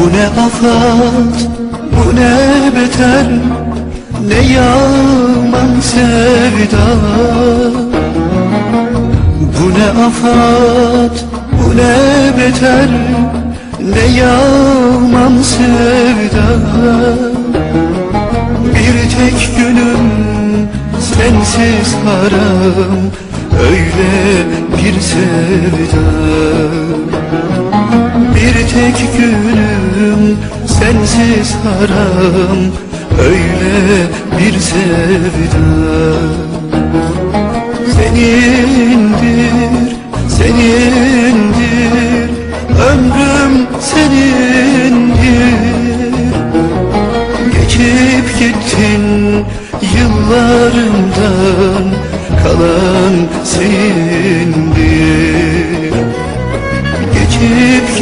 Bu ne afat, bu ne beter Ne yaman sevda. Bu ne afat, bu ne beter Ne yaman sevda. Bir tek günüm sensiz haram Öyle bir sevda tek günüm sensiz haram Öyle bir sevda. Senindir, senindir Ömrüm senindir. Geçip gittin yıllarımdan Kalan senindir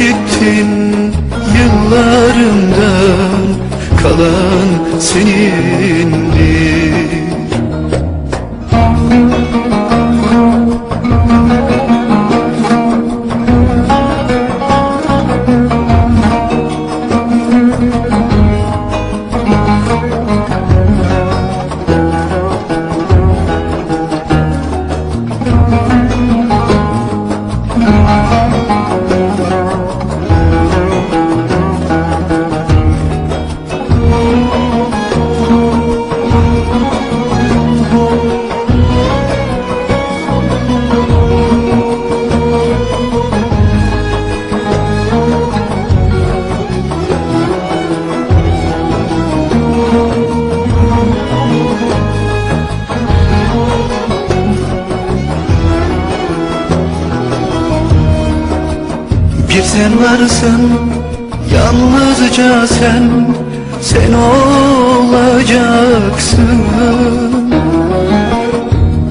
gittin yıllarımdan kalan senindir Bir sen varsın yalnızca sen Sen olacaksın.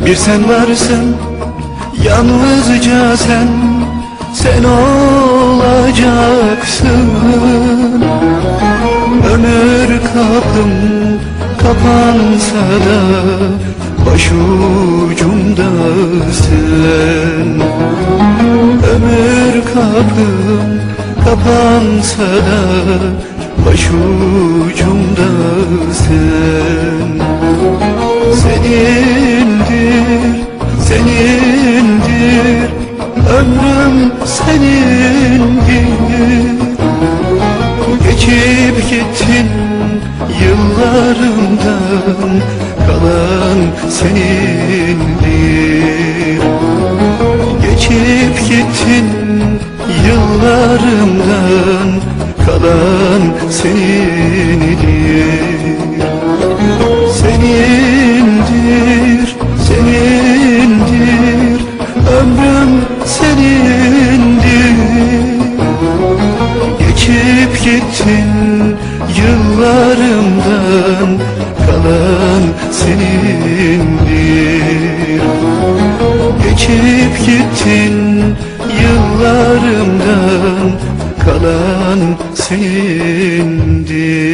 Bir sen varsın yalnızca sen Sen olacaksın. Ömür kapım kapansa da Başucumdasın Ömür kapım kapansa da Başucumdasın Senindir, senindir Ömrüm senindir Geçip gittin yıllarımdan Kalan senindir Geçip gittin yıllarımdan Kalan senindir Senindir, senindir Ömrüm senindir. Geçip gittin yıllarımdan Kalan senindir. Geçip gittin yıllarımdan Kalan senindir